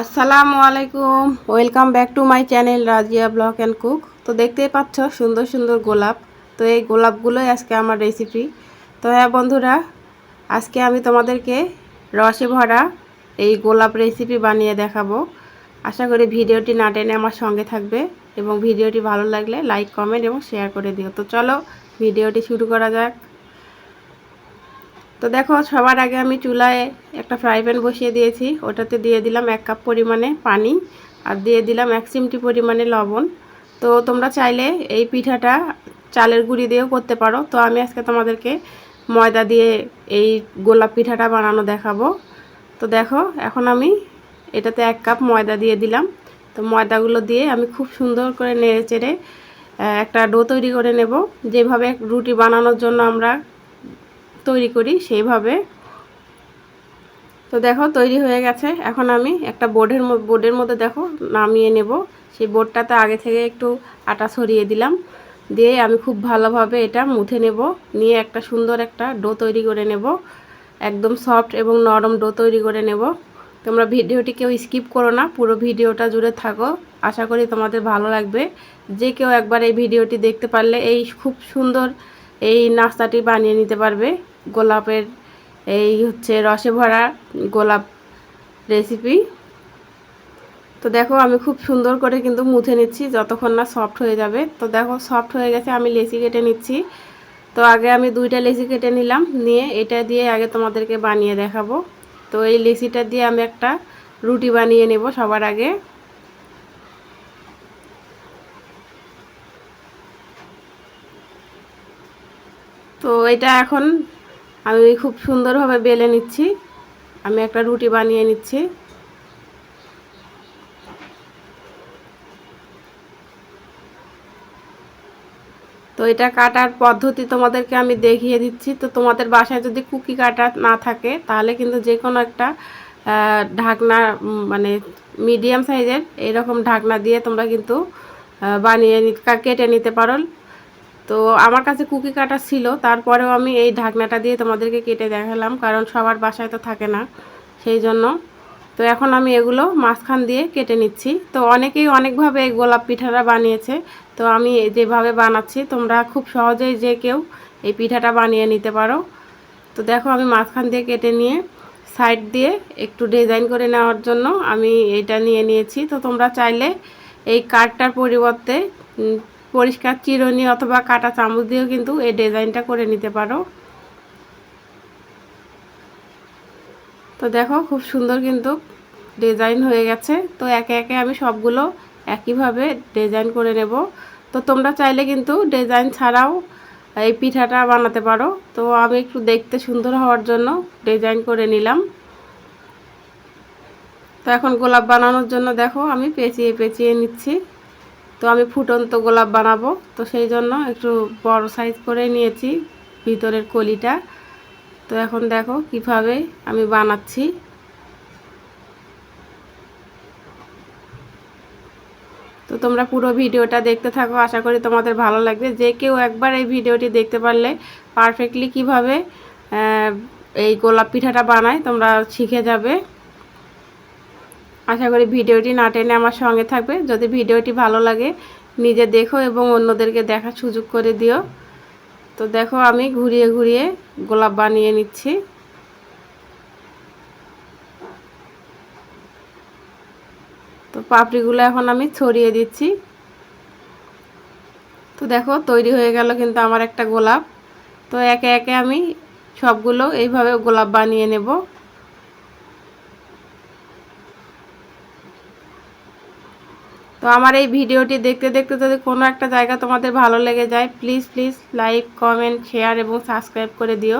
আসসালামু আলাইকুম। Welcome back to my channel Razia vlog and cook তো দেখতেই পাচ্ছ, সুন্দর সুন্দর গোলাপ। তো এই গোলাপগুলোই আজকে আমার রেসিপি তো হ্যাঁ বন্ধুরা, আজকে আমি তোমাদেরকে রসে ভরা এই গোলাপ রেসিপি বানিয়ে দেখাবো। আশা করি ভিডিওটি না টেনে আমার সঙ্গে থাকবে এবং ভিডিওটি ভালো লাগলে লাইক কমেন্ট এবং শেয়ার করে দিও। তো চলো ভিডিওটি শুরু করা যাক। তো দেখো, সবার আগে আমি চুলায় একটা ফ্রাই প্যান বসিয়ে দিয়েছি। ওটাতে দিয়ে দিলাম এক কাপ পরিমাণে পানি আর দিয়ে দিলাম এক চিমটি পরিমাণে লবণ। তো তোমরা চাইলে এই পিঠাটা চালের গুঁড়ি দিয়েও করতে পারো। তো আমি আজকে তোমাদেরকে ময়দা দিয়ে এই গোলাপ পিঠাটা বানানো দেখাবো। তো দেখো, এখন আমি এটাতে এক কাপ ময়দা দিয়ে দিলাম। তো ময়দাগুলো দিয়ে আমি খুব সুন্দর করে নেড়ে চেড়ে একটা ডো তৈরি করে নেব। যেভাবে রুটি বানানোর জন্য আমরা তৈরি করি সেইভাবে। তো দেখো, তৈরি হয়ে গেছে। এখন আমি একটা বোর্ডের বোর্ডের মধ্যে দেখো, নামিয়ে নেব। সেই বোর্ডটাতে আগে থেকে একটু আটা ছড়িয়ে দিলাম। দিয়ে আমি খুব ভালোভাবে এটা মুথে নেব। নিয়ে একটা সুন্দর একটা ডো তৈরি করে নেব। একদম সফট এবং নরম ডো তৈরি করে নেব। তোমরা ভিডিওটি কেউ স্কিপ করো না, পুরো ভিডিওটা জুড়ে থাকো। আশা করি তোমাদের ভালো লাগবে। যে কেউ একবার এই ভিডিওটি দেখতে পারলে এই খুব সুন্দর এই নাস্তাটি বানিয়ে নিতে পারবে। গোলাপের এই হচ্ছে রসে ভরা গোলাপ রেসিপি তো দেখো, আমি খুব সুন্দর করে কিন্তু মুছে নিচ্ছি, যতক্ষণ না সফট হয়ে যাবে। তো দেখো সফট হয়ে গেছে, আমি লেসি কেটে নিচ্ছি। তো আগে আমি দুইটা লেসি কেটে নিলাম, নিয়ে এটা দিয়ে আগে তোমাদেরকে বানিয়ে দেখাবো। তো এই লেসিটা দিয়ে আমি একটা রুটি বানিয়ে নেব সবার আগে। তো এটা এখন আমি খুব সুন্দরভাবে বেলে নিচ্ছি। আমি একটা রুটি বানিয়ে নিচ্ছি। তো এটা কাটার পদ্ধতি তোমাদেরকে আমি দেখিয়ে দিচ্ছি। তো তোমাদের বাসায় যদি কুকি কাটা না থাকে, তাহলে কিন্তু যে কোনো একটা ঢাকনা মানে মিডিয়াম সাইজের এইরকম ঢাকনা দিয়ে তোমরা কিন্তু বানিয়ে কেটে নিতে পারো। তো আমার কাছে কুকি কাটা ছিল, তারপরেও আমি এই ঢাকনাটা দিয়ে তোমাদেরকে কেটে দেখালাম, কারণ সবার বাসায় তো থাকে না, সেই জন্য। তো এখন আমি এগুলো মাঝখান দিয়ে কেটে নিচ্ছি। তো অনেকেই অনেকভাবে এই গোলাপ পিঠাটা বানিয়েছে, তো আমি যেভাবে বানাচ্ছি, তোমরা খুব সহজেই যে কেউ এই পিঠাটা বানিয়ে নিতে পারো। তো দেখো, আমি মাঝখান দিয়ে কেটে নিয়ে সাইড দিয়ে একটু ডিজাইন করে নেওয়ার জন্য আমি এটা নিয়ে নিয়েছি। তো তোমরা চাইলে এই কাঠটার পরিবর্তে পরিষ্কার চিরনি অথবা কাটা চামচ দিয়েও কিন্তু এই ডিজাইনটা করে নিতে পারো। তো দেখো, খুব সুন্দর কিন্তু ডিজাইন হয়ে গেছে। তো একে একে আমি সবগুলো একইভাবে ডিজাইন করে নেব। তো তোমরা চাইলে কিন্তু ডিজাইন ছাড়াও এই পিঠাটা বানাতে পারো। তো আমি একটু দেখতে সুন্দর হওয়ার জন্য ডিজাইন করে নিলাম। তো এখন গোলাপ বানানোর জন্য দেখো, আমি পেঁচিয়ে পেঁচিয়ে নিচ্ছি। তো আমি ফুটন্ত গোলাপ বানাবো। তো সেই জন্য একটু বড় সাইজ করে নিয়েছি ভিতরের কলিটা। তো এখন দেখো কীভাবে আমি বানাচ্ছি। তো তোমরা পুরো ভিডিওটা দেখতে থাকো, আশা করি তোমাদের ভালো লাগবে। যে কেউ একবার এই ভিডিওটি দেখতে পারলে পারফেক্টলি কীভাবে এই গোলাপ পিঠাটা বানায়, তোমরা শিখে যাবে। আশা করি ভিডিওটি না টেনে আমার সঙ্গে থাকবে। যদি ভিডিওটি ভালো লাগে, নিজে দেখো এবং অন্যদেরকে দেখার সুযোগ করে দিও। তো দেখো, আমি ঘুরিয়ে ঘুরিয়ে গোলাপ বানিয়ে নিচ্ছি। তো পাপড়িগুলো এখন আমি ছড়িয়ে দিচ্ছি। তো দেখো, তৈরি হয়ে গেল কিন্তু আমার একটা গোলাপ। তো একে একে আমি সবগুলো এইভাবে গোলাপ বানিয়ে নেব। তো আমার এই ভিডিওটি দেখতে দেখতে যদি কোনো একটা জায়গা তোমাদের ভালো লেগে যায় please please like comment share এবং সাবস্ক্রাইব করে দিও।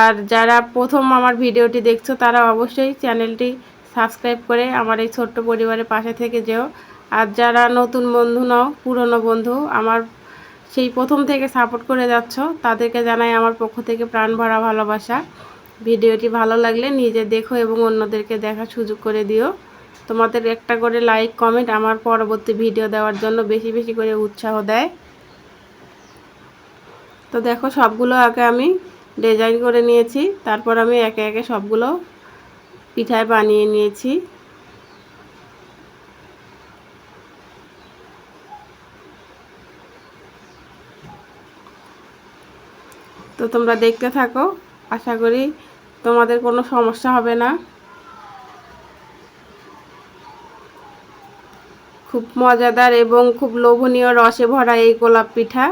আর যারা প্রথম আমার ভিডিওটি দেখছ, তারা অবশ্যই চ্যানেলটি সাবস্ক্রাইব করে আমার এই ছোট্ট পরিবারের পাশে থেকে যেও। আর যারা নতুন বন্ধু নাও, পুরনো বন্ধু, আমার সেই প্রথম থেকে সাপোর্ট করে যাচ্ছ, তাদেরকে জানাই আমার পক্ষ থেকে প্রাণ ভরা ভালোবাসা। ভিডিওটি ভালো লাগলে নিজে দেখো এবং অন্যদেরকে দেখার সুযোগ করে দিও। তোমাদের একটা করে লাইক কমেন্ট আমার পরবর্তী ভিডিও দেওয়ার জন্য বেশি বেশি করে উৎসাহ দেয়। তো দেখো, সবগুলো আগে আমি ডিজাইন করে নিয়েছি, তারপর আমি একে একে সবগুলো পিঠায় বানিয়ে নিয়েছি। তো তোমরা দেখতে থাকো, আশা করি তোমাদের কোনো সমস্যা হবে না। খুব মজাদার এবং খুব লোভনীয় রসে ভরা এই গোলাপ পিঠা।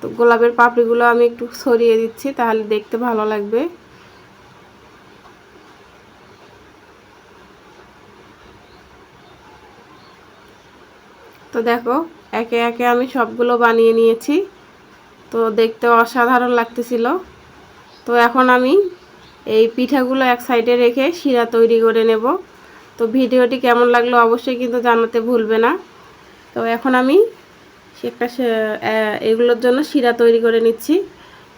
তো গোলাপের পাপড়িগুলো আমি একটু সরিয়ে দিচ্ছি, তাহলে দেখতে ভালো লাগবে। তো দেখো, একে একে আমি সবগুলো বানিয়ে নিয়েছি। তো দেখতে অসাধারণ লাগতেছিল। তো এখন আমি এই পিঠাগুলো এক সাইডে রেখে শিরা তৈরি করে নেব। তো ভিডিওটি কেমন লাগল অবশ্যই কিন্তু জানাতে ভুলবে না। তো এখন আমি একটা এগুলোর জন্য শিরা তৈরি করে নিচ্ছি।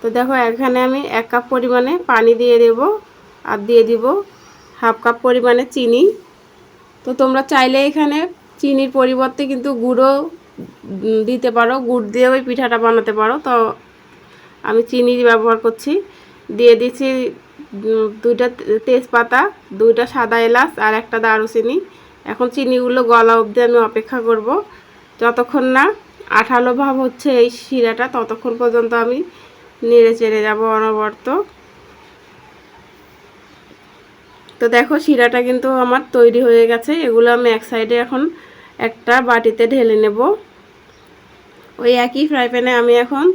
তো দেখো, এখানে আমি এক কাপ পরিমাণে পানি দিয়ে দেব আর দিয়ে দিব হাফ কাপ পরিমাণে চিনি। তো তোমরা চাইলে এখানে চিনির পরিবর্তে কিন্তু গুঁড়ো দিতে পারো। গুড় দিয়েও ওই পিঠাটা বানাতে পারো। তো আমি চিনি ব্যবহার করছি। দিয়ে দিচ্ছি দুইটা তেজপাতা, দুইটা সাদা এলাচ আর একটা দারুচিনি। এখন চিনিগুলো গলা অবধি আমি অপেক্ষা করব। যতক্ষণ না আঠালো ভাব হচ্ছে এই শিরাটা, ততক্ষণ পর্যন্ত আমি নেড়ে চেড়ে যাব অনবর্ত। তো দেখো, শিরাটা কিন্তু আমার তৈরি হয়ে গেছে। এগুলো আমি এক সাইডে এখন একটা বাটিতে ঢেলে নেব। ওই একই ফ্রাই প্যানে আমি এখন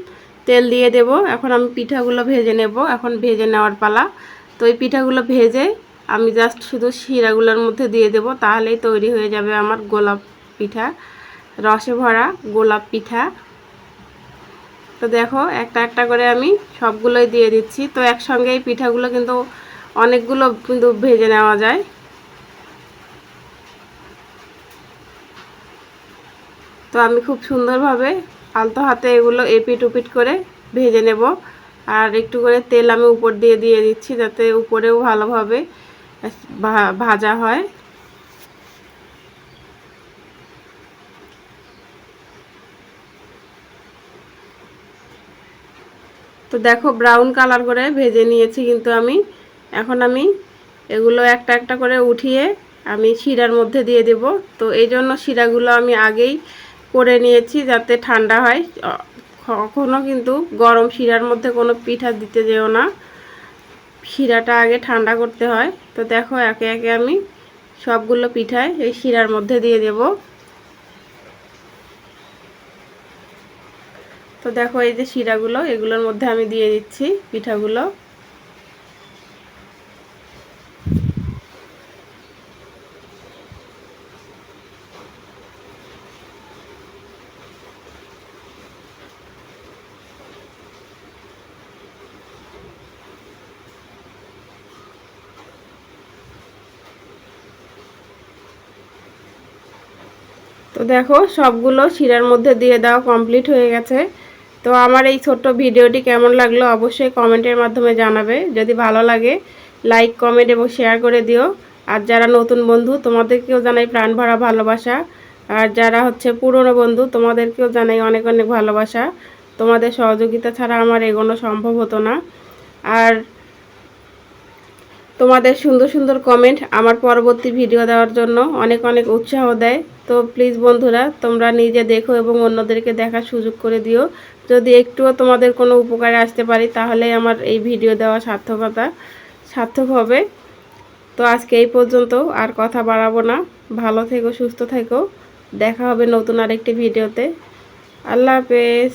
তেল দিয়ে দেব। এখন আমি পিঠাগুলো ভেজে নেব। এখন ভেজে নেওয়ার পালা। তো এই পিঠাগুলো ভেজে আমি জাস্ট শুধু শিরাগুলোর মধ্যে দিয়ে দেব। তাহলেই তৈরি হয়ে যাবে আমার গোলাপ পিঠা, রসে ভরা গোলাপ পিঠা। তো দেখো, একটা একটা করে আমি সবগুলোই দিয়ে দিচ্ছি। তো একসঙ্গে এই পিঠাগুলো কিন্তু অনেকগুলো কিন্তু ভেজে নেওয়া যায়। তো আমি খুব সুন্দরভাবে আলতো হাতে এগুলো এপিট উপিট করে ভেজে নেব। আর একটু করে তেল আমি উপর দিয়ে দিয়ে দিচ্ছি যাতে উপরেও ভালোভাবে ভাজা হয়। তো দেখো ব্রাউন কালার করে ভেজে নিয়েছি কিন্তু আমি। এখন আমি এগুলো একটা একটা করে উঠিয়ে আমি শিরার মধ্যে দিয়ে দেব। তো এই জন্য শিরাগুলো আমি আগেই করে নিয়েছি যাতে ঠান্ডা হয়। কখনও কিন্তু গরম শিরার মধ্যে কোনো পিঠা দিতে যেও না। শিরাটা আগে ঠান্ডা করতে হয়। তো দেখো একে একে আমি সবগুলো পিঠায় এই শিরার মধ্যে দিয়ে দেব। তো দেখো এই যে শিরাগুলো, এগুলোর মধ্যে আমি দিয়ে দিচ্ছি পিঠাগুলো। তো দেখো, সবগুলো শিরার মধ্যে দিয়ে দেওয়া কমপ্লিট হয়ে গেছে। তো আমার এই ছোট্ট ভিডিওটি কেমন লাগল অবশ্যই কমেন্টের মাধ্যমে জানাবে। যদি ভালো লাগে লাইক কমেন্ট এবং শেয়ার করে দিও। আর যারা নতুন বন্ধু, তোমাদেরকেও জানাই প্রাণ ভরা ভালোবাসা। আর যারা হচ্ছে পুরনো বন্ধু, তোমাদেরকেও জানাই অনেক অনেক ভালোবাসা। তোমাদের সহযোগিতা ছাড়া আমার এগোনো সম্ভব হতো না। আর তোমাদের সুন্দর সুন্দর কমেন্ট আমার পরবর্তী ভিডিও দেওয়ার জন্য অনেক অনেক উৎসাহ দেয়। তো প্লিজ বন্ধুরা, তোমরা নিজে দেখো এবং অন্যদেরকে দেখার সুযোগ করে দিও। যদি একটুও তোমাদের কোনো উপকারে আসতে পারি, তাহলে আমার এই ভিডিও দেওয়া সার্থকতা সার্থক হবে। তো আজকে এই পর্যন্ত আর কথা বাড়াবো না। ভালো থেকো, সুস্থ থেকো। দেখা হবে নতুন আরেকটি ভিডিওতে আল্লাহ হাফেজ।